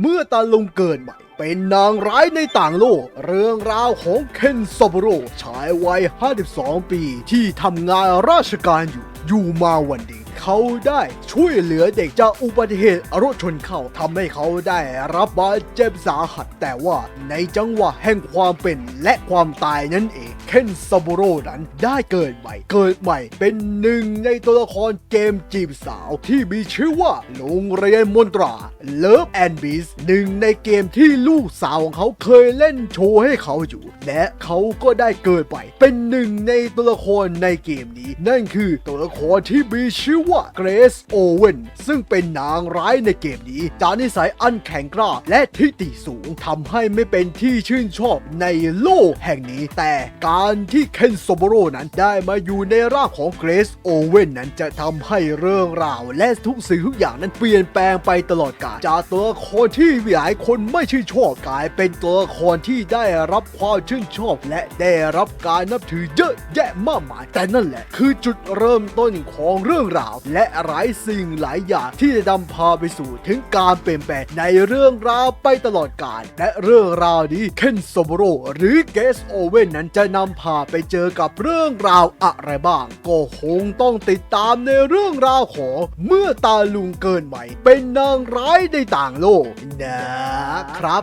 เมื่อตาลุงเกิดใหม่ เป็นนางร้ายในต่างโลก เรื่องราวของเคนซาบุโรชายวัย 52 ปี ที่ทำงานราชการอยู่ อยู่มาวันดี เขาได้ช่วยเหลือเด็กจากอุบัติเหตุรถชนเข้าทำให้เขาได้รับบาดเจ็บสาหัส แต่ว่าในจังหวะแห่งความเป็นและความตายนั่นเอง เคนซาบุโรนั้นได้เกิดใหม่ เกิดใหม่เป็นหนึ่งในตัวละครเกมจีบสาวที่มีชื่อว่าโรงเรียนมนตรา Love and Beast หนึ่งในเกมที่ลูกสาวของเขาเคยเล่นโชว์ให้เขาอยู่ และเขาก็ได้เกิดใหม่เป็นหนึ่งในตัวละครในเกมนี้ นั่นคือตัวละครที่มีชื่อว่าเกรซโอเวนซึ่งเป็นนางร้ายในเกมนี้ จานิสัยอันแข็งกร้าและทิฏฐิสูงทำให้ไม่เป็นที่ชื่นชอบในโลกแห่งนี้ แต่การที่เคนโซโบโรนั้นได้มาอยู่ในร่างของเกรซโอเวนนั้นจะทำให้เรื่องราว และทุกสิ่งทุกอย่างนั้นเปลี่ยนแปลงไปตลอดกาลจากตัวละครที่หลายคนไม่ชื่นชอบกลายเป็นตัวละครที่ได้รับความชื่นชอบ และได้รับการนับถือเยอะแยะมากมาย แต่นั่นแหละ คือจุดเริ่มต้นของเรื่องราว และหลายสิ่งหลายอย่างที่จะนำพาไปสู่ถึงการเปลี่ยนแปลงในเรื่องราวไปตลอดกาลและเรื่องราวนี้เคนโซโบโรหรือเกสโอเว่นนั้นจะนำพาไปเจอกับเรื่องราวอะไรบ้าง ก็คงต้องติดตามในเรื่องราวของเมื่อตาลุงเกินใหม่ เป็นนางร้ายในต่างโลกนะครับ